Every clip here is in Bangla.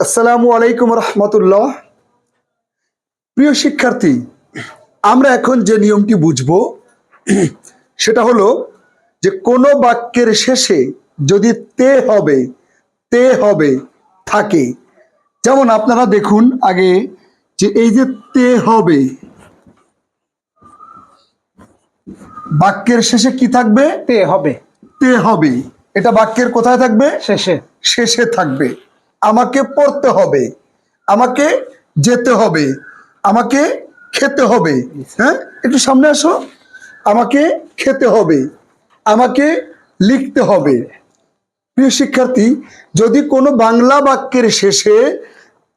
আসসালামু আলাইকুম রহমতুল্লাহ। প্রিয় শিক্ষার্থী আমরা এখন যে নিয়মটি বুঝব সেটা হলো যে কোনো বাক্যের শেষে যদি তে হবে তে হবে থাকে। যেমন আপনারা দেখুন আগে যে এই যে তে হবে বাক্যের শেষে কি থাকবে? তে হবে। তে হবে। এটা বাক্যের কোথায় থাকবে? শেষে। শেষে থাকবে। আমাকে পড়তে হবে আমাকে যেতে হবে আমাকে খেতে হবে হ্যাঁ? একটু সামনে আসো। আমাকে খেতে হবে আমাকে লিখতে হবে। প্রিয় শিক্ষার্থী যদি কোনো বাংলা বাক্যের শেষে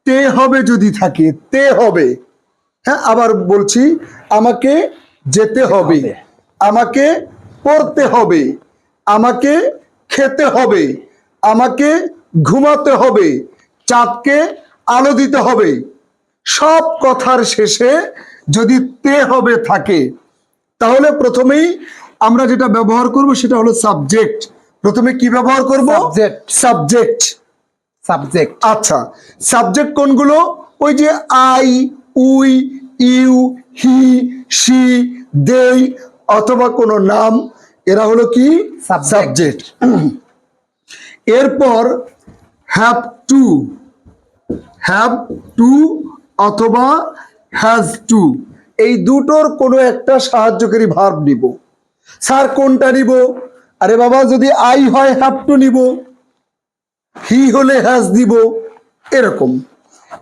তে হবে যদি থাকে তে হবে হ্যাঁ? আবার বলছি আমাকে যেতে হবে হবে। আমাকে পড়তে হবে আমাকে খেতে হবে আমাকে ঘুমাতে হবে চাঁদকে আলো দিতে হবে। সব কথার শেষে যদি তে হবে থাকে তাহলে প্রথমেই আমরা যেটা ব্যবহার করব সেটা হলো সাবজেক্ট প্রথমে কি ব্যবহার করব. সাবজেক্ট সাবজেক্ট আচ্ছা সাবজেক্ট কোনগুলো? ওই যে I we you he she they অথবা কোনো নাম এরা হলো কি. সাবজেক্ট এরপর হ্যাভ টু হ্যাভ টু অথবা হ্যাজ টু এই দুটোর কোনো একটা সাহায্যকারী ভার্ব নিব। স্যার কোনটা নিব? আরে বাবা, যদি আই হয় হ্যাভ টু নিব। হি হলে হ্যাজ দিব। এরকম।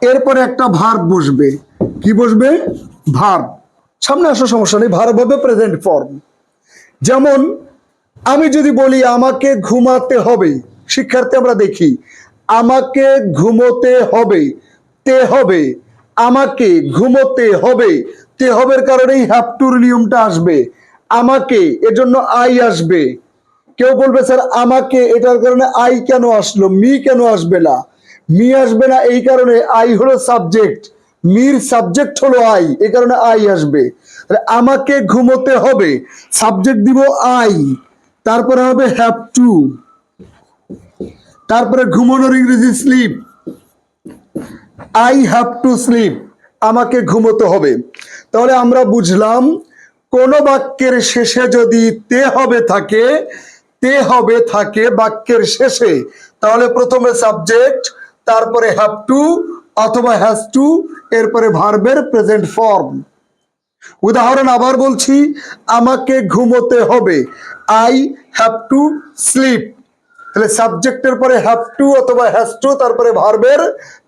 এরপরে একটা ভার্ব বসবে। কি বসবে? ভার্ব সামনে আসা, সমস্যা নেই। ভার্ব হবে প্রেজেন্ট ফর্ম যেমন, আমি যদি বলি, আমাকে ঘুমাতে হবে। শিক্ষার্থী, আমরা দেখি। আমাকে ঘুমোতে হবে, তে হবে, আমাকে ঘুমোতে হবে। তে হবের কারণেই হ্যাভ টুর নিয়মটা আসবে। আমাকে, এজন্য আই আসবে। কেউ বলবে, স্যার, আমাকে, এটার কারণে আই কেন আসলো? মি কেন আসবে না? মি আসবে না এই কারণে আই হলো সাবজেক্ট। মির সাবজেক্ট হলো আই এই কারণে আই আসবে। আমাকে ঘুমোতে হবে, সাবজেক্ট দিব আই, তারপরে হবে হ্যাভ টু তারপরে ঘুমানোর ইংরেজি sleep. I have to sleep আমাকে ঘুমোতে হবে। তাহলে আমরা বুঝলাম, কোন বাক্যের শেষে যদি তে হবে থাকে, তে হবে থাকে বাক্যের শেষে। তাহলে প্রথমে সাবজেক্ট তারপরে হ্যাভ টু অথবা হ্যাজ টু এরপরে ভার্বের প্রেজেন্ট ফর্ম উদাহরণ আবার বলছি, আমাকে ঘুমোতে হবে। আই হ্যাভ টু স্লিপ তাহলে সাবজেক্টের পরে হ্যাভ টু অথবা হ্যাজ টু তারপরে ভার্বের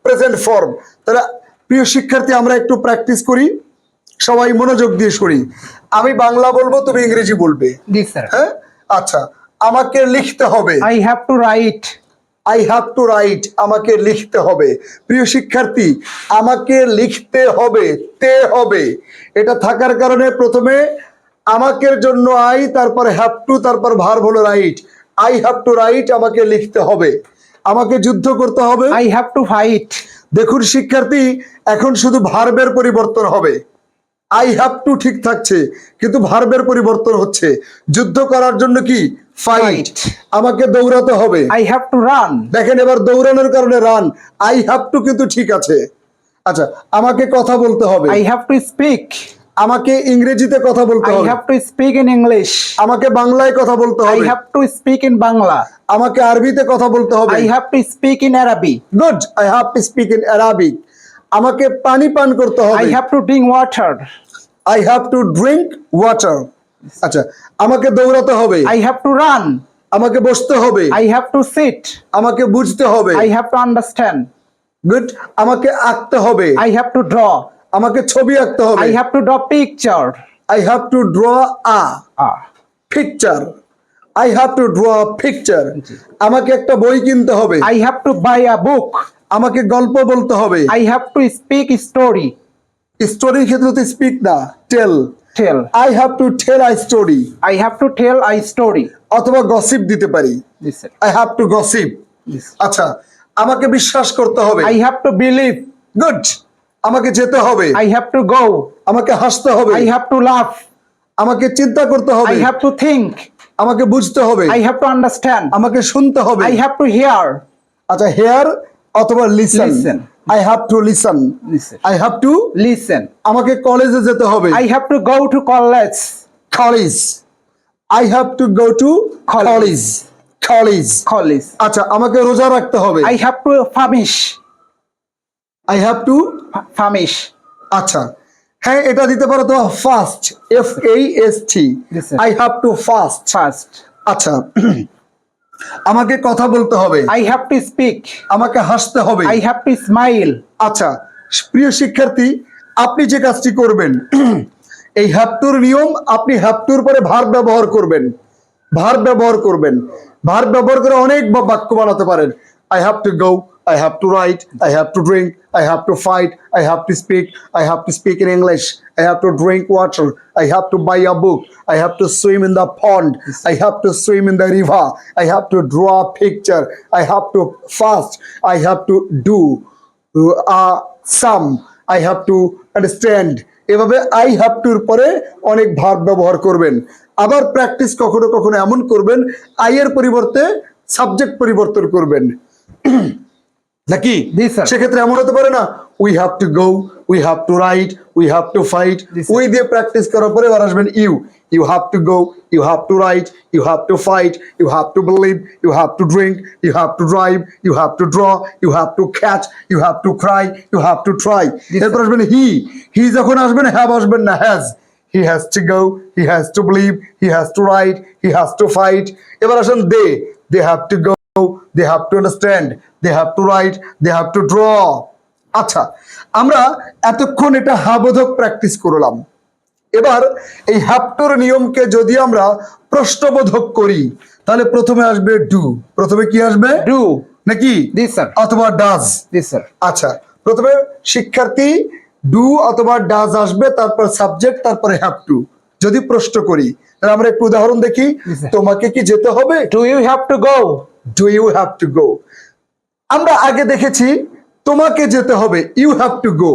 প্রেজেন্ট ফর্ম তাহলে প্রিয় শিক্ষার্থী আমরা একটু প্র্যাকটিস করি সবাই মনোযোগ দিয়ে শুনি। আমি বাংলা বলব তুমি ইংরেজি বলবে। হ্যাঁ? আচ্ছা আমাকে লিখতে হবে। I have to write I have to write আমাকে লিখতে হবে। প্রিয় শিক্ষার্থী আমাকে লিখতে হবে তে হবে। এটা থাকার কারণে প্রথমে আমাকের জন্য আই তারপর হ্যাভ টু তারপর ভার হলো write I have to write আমাকে লিখতে হবে। আমাকে যুদ্ধ করতে হবে। আই হ্যাভ টু ফাইট দেখুন শিক্ষার্থী এখন শুধু ভার্বের পরিবর্তন হবে। আই হ্যাভ টু ঠিক থাকছে কিন্তু ভার্বের পরিবর্তন হচ্ছে। যুদ্ধ করার জন্য কি? ফাইট আমাকে দৌড়াতে হবে। আই হ্যাভ টু রান দেখেন এবার দৌড়ানোর কারণে রান আই হ্যাভ টু কিন্তু ঠিক আছে। আচ্ছা আমাকে কথা বলতে হবে। আই হ্যাভ টু স্পিক আমাকে ইংরেজিতে কথা বলতে হবে I have to speak in English আমাকে বাংলায় কথা বলতে হবে I have to speak in Bangla আমাকে আরবিতে কথা বলতে হবে I have to speak in আরবি good I have to speak in Arabic আমাকে পানি পান করতে হবে I have to drink water I have to drink water আচ্ছা আমাকে দৌড়াতে হবে আই হ্যাভ টু রান আমাকে বসতে হবে আই হ্যাভ টু সিট আমাকে বুঝতে হবে I have to understand good আমাকে আঁকতে হবে আই হ্যাভ টু draw. আমাকে ছবি আঁকতে হবে। I have to draw picture. I have to draw a picture I have to draw picture আমাকে একটা বই কিনতে হবে। I have to buy a book আমাকে গল্প বলতে হবে। I have to speak story স্টোরির ক্ষেত্রে তো স্পিক না tell tell I have to tell I story I have to tell a story অথবা গসিপ দিতে পারি. I have to gossip. আচ্ছা আমাকে বিশ্বাস করতে হবে। I have to believe good আমাকে যেতে হবে আই হ্যাভ টু গো আমাকে হাসতে হবে আই হ্যাভ টু লাভ আমাকে চিন্তা করতে হবে আই হ্যাভ টু থিংক আমাকে বুঝতে হবে আই হ্যাভ টু আন্ডারস্ট্যান্ড আমাকে শুনতে হবে আই হ্যাভ টু হেয়ার আচ্ছা হেয়ার অথবা listen I have to listen I have to listen আমাকে কলেজে যেতে হবে I have to go to college college I have to go to college college college আচ্ছা আমাকে রোজা রাখতে হবে I have to famish I have to Famish. আচ্ছা। হ্যাঁ এটা দিতে পারো তো fast F A S T I have to fast Fast. আচ্ছা আমাকে কথা বলতে হবে। I have to speak. আমাকে হাসতে হবে। আই have টু স্মাইল আচ্ছা প্রিয় শিক্ষার্থী আপনি যে কাজটি করবেন এই হ্যাপটুর নিয়ম আপনি হ্যাপটুর পরে ভার ব্যবহার করবেন। ভার ব্যবহার করবেন। ভার ব্যবহার করে অনেক বাক্য বানাতে পারেন। I have to go I have to write I have to drink I have to fight I have to speak I have to speak in English I have to drink water I have to buy a book I have to swim in the pond I have to swim in the river I have to draw a picture I have to fast I have to do some I have to understand এভাবে আই হ্যাভ টুর পরে অনেক ভাব ব্যবহার করবেন আবার প্র্যাকটিস কখনো কখনো এমন করবেন আই এর পরিবর্তে সাবজেক্ট পরিবর্তন করবেন নাকি। সেক্ষেত্রে এমন হতে পারে না we have to go we have to write we have to fight. We দিয়ে প্র্যাকটিস করার পরে এবার আসবেন you you have to go you have to write you have to fight you have to believe you have to drink you have to drive you have to draw you have to catch you have to cry you have to try এরপর আসবেন হি হি যখন আসবেন হ্যাভ আসবেন না has he has to go he has to believe he has to write he has to fight এবার আসেন they they have to go they have to understand they have to write they have to draw. আচ্ছা আমরা এতক্ষণ এটা হাবোধক প্র্যাকটিস করলাম। এবার এই হ্যাপটোর নিয়মকে যদি আমরা প্রশ্নবোধক করি তাহলে প্রথমে আসবে ডু প্রথমে কি আসবে? Do. নাকি? This, sir. অথবা ডাজ This, sir. আচ্ছা প্রথমে শিক্ষার্থী ডু অথবা ডাজ আসবে তারপর সাবজেক্ট তারপরে হ্যাভ টু যদি প্রশ্ন করি তাহলে আমরা একটু উদাহরণ দেখি। তোমাকে কি যেতে হবে? Do you have to go? Do you have to go আমরা আগে দেখেছি তোমাকে যেতে হবে ইউ হ্যাভ টু গো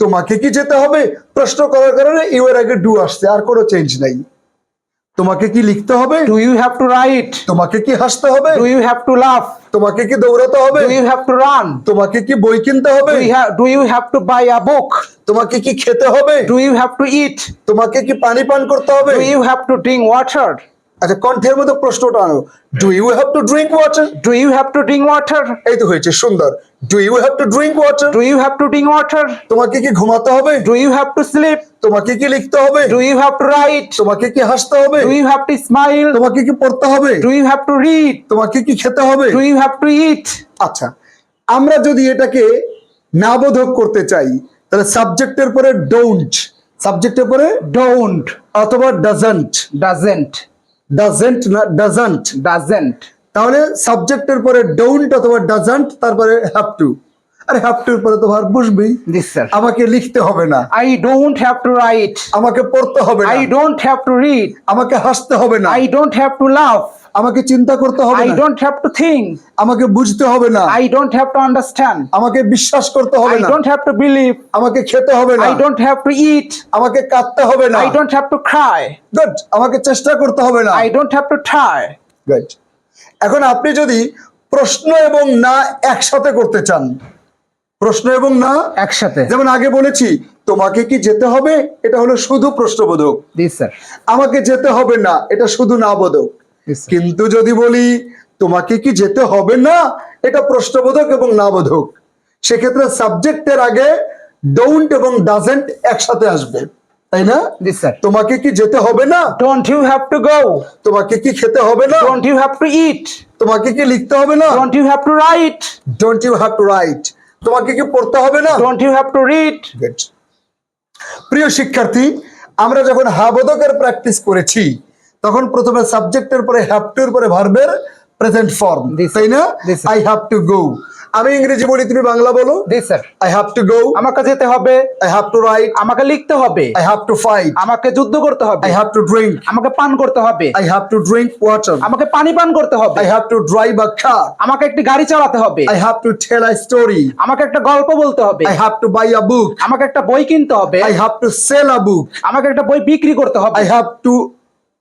তোমাকে কি যেতে হবে? প্রশ্ন করার কারণে ইউ এর আগে ডু আসছে আর কোনো চেঞ্জ নাই। তোমাকে কি লিখতে হবে? Do you have to write তোমাকে কি হাসতে হবে? Do you have to laugh? তোমাকে কি দৌড়াতে হবে? Do you have to run? তোমাকে কি বই কিনতে হবে? You have, do you have to buy তোমাকে কি খেতে হবে? Do you have to eat তোমাকে কি পানি পান করতে হবে? Do you have to drink water? আচ্ছা কণ্ঠের মধ্যে প্রশ্নটা আনো। Do you have to drink water do you have to drink water এই তো হয়েছে সুন্দর। Do you have to drink water do you have to drink water তোমাকে কি ঘুমাতে হবে? Do you have to sleep তোমাকে কি লিখতে হবে? Do you have to write তোমাকে কি হাসতে হবে? Do you have to smile? তোমাকে কি পড়তে হবে? Do you have to read? তোমাকে কি খেতে হবে? Do you have to eat আচ্ছা আমরা যদি এটাকে নাবোধক করতে চাই তাহলে সাবজেক্টের পরে ডোন্ট সাবজেক্টের পরে ডোন্ট অথবা ডাজন্ট Doesn't. ডাজেন্ট না ডাজন্ট ডাজেন্ট তাহলে সাবজেক্টের পরে ডোন্ট অথবা ডাজন্ট তারপরে হ্যাভ টু আরে হ্যাভ তো ভার বুঝবি আমাকে লিখতে হবে না। আই ডোন্ট টু রাইট আমাকে পড়তে হবে আই ডোন্ট টু রিড আমাকে হাসতে হবে না। I don't have to love আমাকে চিন্তা করতে হবে আই টু থিংক আমাকে বুঝতে হবে না। আই ডোন্ট টু আন্ডারস্ট্যান্ড আমাকে বিশ্বাস করতে হবে না। হ্যাভ টু বিলিভ আমাকে খেতে হবে না। I don't have to eat আমাকে কাঁদতে হবে না। টু ক্রাই আমাকে চেষ্টা করতে হবে না। I don't to try good এখন আপনি যদি প্রশ্ন এবং না একসাথে করতে চান প্রশ্ন এবং না? একসাথে। যেমন আগে বলেছি তোমাকে কি যেতে হবে? এটা হলো শুধু প্রশ্নবোধক। আমাকে যেতে হবে না এটা শুধু না বোধক। কিন্তু যদি বলি তোমাকে কি যেতে হবে না? এটা প্রশ্নবোধক এবং না বোধক। সেক্ষেত্রে সাবজেক্টের আগে ডোন্ট এবং ডাজেন্ট একসাথে আসবে। তাই না? তোমাকে কি যেতে হবে না? Don't you have to go তোমাকে কি খেতে হবে না? Don't you have to eat তোমাকে কি লিখতে হবে না? Don't you have to write don't you have to write তোমাকে কি পড়তে হবে না? Don't you have to read good প্রিয় শিক্ষার্থী আমরা যখন হাবোধকের প্র্যাকটিস করেছি তখন প্রথমে সাবজেক্টের পরে হ্যাভ টুর পরে ভার্বের প্রেজেন্ট ফর্ম তাই না? আই হ্যাভ টু গো আমি ইংরেজি বলি তুমি বাংলা বলো জি sir I have to go আমাকে যেতে হবে আই হ্যাভ টু রাইট আমাকে লিখতে হবে আই হ্যাভ টু ফাইট আমাকে যুদ্ধ করতে হবে আই হ্যাভ টু ড্রিঙ্ক আমাকে পান করতে হবে I have to drink water আমাকে পানি পান করতে হবে I have to drive a car আমাকে একটি গাড়ি চালাতে হবে I have to tell a story আমাকে একটা গল্প বলতে হবে I have to buy a book আমাকে একটা বই কিনতে হবে I have to sell a book আমাকে একটা বই বিক্রি করতে হবে I have to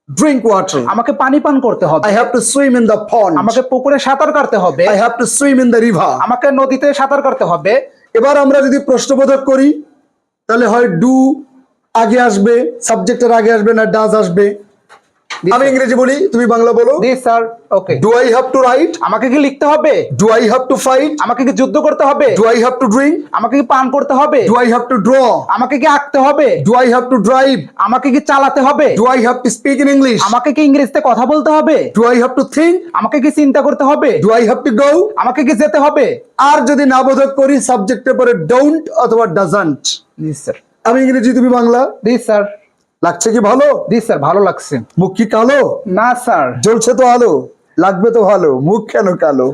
drink water. আমাকে পানি পান করতে হবে I have to swim in the pond. আমাকে পুকুরে সাঁতার কাটতে হবে I have to swim in the river. আমাকে নদীতে সাঁতার কাটতে হবে এবার আমরা যদি প্রশ্নবোধক করি তাহলে হয় ডু আগে আসবে সাবজেক্টের আগে আসবে না ডাজ আসবে আমি ইংরেজি বলি তুমি বাংলা বলো। জি sir okay do I have to write আমাকে কি লিখতে হবে? Do I have to fight আমাকে কি যুদ্ধ করতে হবে? Do I have to drink আমাকে কি পান করতে হবে? Do I have to draw আমাকে কি আঁকতে হবে? Do I have to drive আমাকে কি চালাতে হবে? Do I have to speak in English আমাকে কি ইংরেজিতে কথা বলতে হবে? Do I have to think আমাকে কি চিন্তা করতে হবে? Do I have to go আমাকে কি যেতে হবে? আর যদি না বোধক করি সাবজেক্টের পরে ডোন্ট অথবা ডাজন্ট জি স্যার আমি ইংরেজি তুমি বাংলা? জি স্যার লাগছে কি ভালো? জি স্যার ভালো লাগছে। মুখ কি কালো? না স্যার। জ্বলছে তো আলো? লাগবে তো ভালো। মুখ কেন কালো?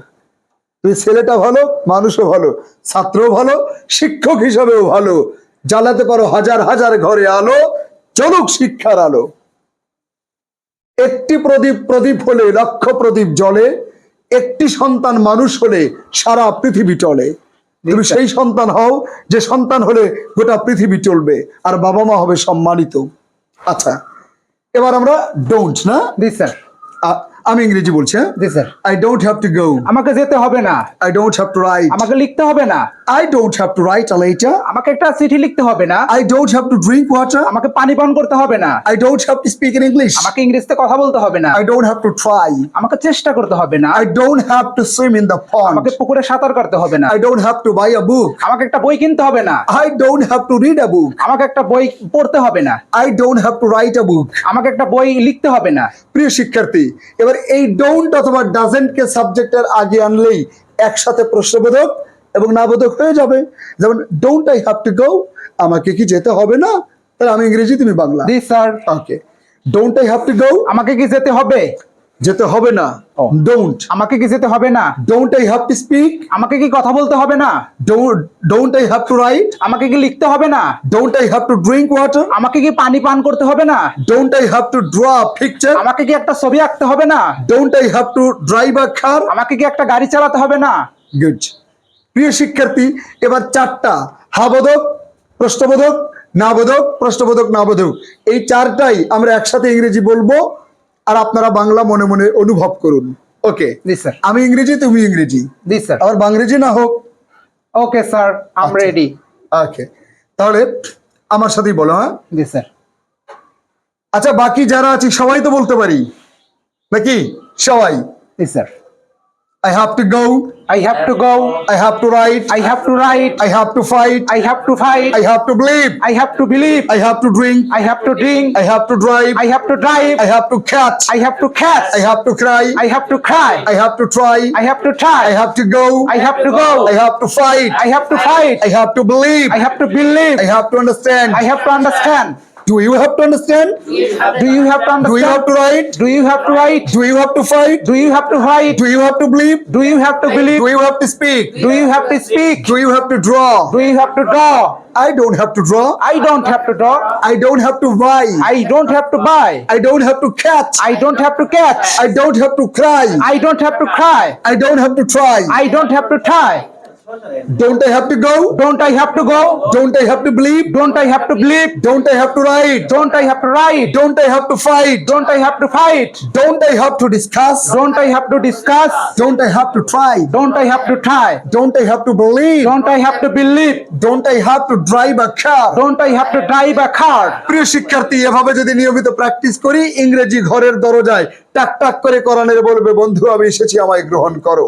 তুই ছেলেটা ভালো মানুষও ভালো ছাত্রও ভালো শিক্ষক হিসাবেও ভালো। জ্বালাতে পারো হাজার হাজার ঘরে আলো চলুক শিক্ষার আলো। একটি প্রদীপ প্রদীপ হলে লক্ষ প্রদীপ জ্বলে একটি সন্তান মানুষ হলে সারা পৃথিবী চলে তুমি সেই সন্তান হও যে সন্তান হলে গোটা পৃথিবী চলবে আর বাবা মা হবে সম্মানিত। আচ্ছা এবার আমরা ডোন্ট না? জি স্যার। আ- আমি ইংরেজি বলছি হ্যাঁ জি sir I don't have to go আমাকে যেতে হবে না I don't have to write আমাকে লিখতে হবে না I don't have to write a letter আমাকে একটা চিঠি লিখতে হবে না I don't have to drink water আমাকে পানি পান করতে হবে না I don't have to speak in English আমাকে ইংরেজিতে কথা বলতে হবে না I don't have to try আমাকে চেষ্টা করতে হবে না I don't have to swim in the pond আমাকে পুকুরে সাঁতার কাটতে হবে না I don't have to buy a book আমাকে একটা বই কিনতে হবে না I don't have to read a book আমাকে একটা বই পড়তে হবে না I don't have to write a book আমাকে একটা বই লিখতে হবে না প্রিয় শিক্ষার্থী এবার এই ডোন্ট অথবা ডাজেন্ট কে সাবজেক্টের আগে আনলেই একসাথে প্রশ্নবোধক এবং নাবোধক হয়ে যাবে। যেমন don't I have to go আমাকে কি যেতে হবে না? তাহলে আমি ইংরেজি তুমি বাংলা। দি sir. Okay don't I have to go আমাকে কি যেতে হবে? যেতে হবে না। ডোন্ট আমাকে কি যেতে হবে না? Don't I have to speak আমাকে কি কথা বলতে হবে না? Don't I have to write আমাকে কি লিখতে হবে না? Don't I have to drink water আমাকে কি পানি পান করতে হবে না? Don't I have to draw picture আমাকে কি একটা ছবি আঁকতে হবে না? Don't I have to drive a car আমাকে কি একটা গাড়ি চালাতে হবে না? গুড প্রিয় শিক্ষার্থী এবার চারটা। হাবোধক প্রশ্নবোধক নাবোধক প্রশ্নবোধক নাবোধক এই চারটাই আমরা একসাথে ইংরেজি বলব। আর আপনারা বাংলা মনে মনে অনুভব করুন। ওকে জি স্যার আমি ইংরেজি তুমি ইংরেজি। জি স্যার আবার বাংরেজি না হোক। ওকে স্যার আম। রেডি ওকে তাহলে আমার সাথেই বলো হ্যাঁ? জি স্যার আচ্ছা বাকি যারা আছে সবাই তো বলতে পারি? নাকি? সবাই? জি sir I have to go. I have to go. I have to write. I have to write. I have to fight. I have to fight. I have to believe. I have to believe. I have to drink. I have to drink. I have to drive. I have to drive. I have to catch. I have to catch. I have to cry. I have to cry. I have to try. I have to try. I have to go. I have to go. I have to fight. I have to fight. I have to believe. I have to believe. I have to understand. I have to understand. Do you have to understand? Do you have to understand? Do you have to write? Do you have to write? Do you have to fight? Do you have to fight? Do you have to believe? Do you have to believe? Do you have to speak? Do you have to speak? Do you have to draw? Do you have to draw? I don't have to draw. I don't have to draw. I don't have to buy. I don't have to buy. I don't have to catch. I don't have to catch. I don't have to cry. I don't have to cry. I don't have to try. I don't have to try. Don't I have to go? Don't I have to go? Don't I have to believe? Don't I have to believe? Don't I have to write? Don't I have to write? Don't I have to fight? Don't I have to fight? Don't I have to discuss? Don't I have to discuss? Don't I have to try? Don't I have to try? Don't I have to believe? Don't I have to believe? Don't I have to drive a car? Don't I have to drive a car? প্রিয় শিক্ষার্থী এভাবে যদি নিয়মিত প্র্যাকটিস করি ইংরেজি ঘরের দরজায় টাক টাক করে কোরআনের বলবে বন্ধু আমি এসেছি আমায় গ্রহণ করো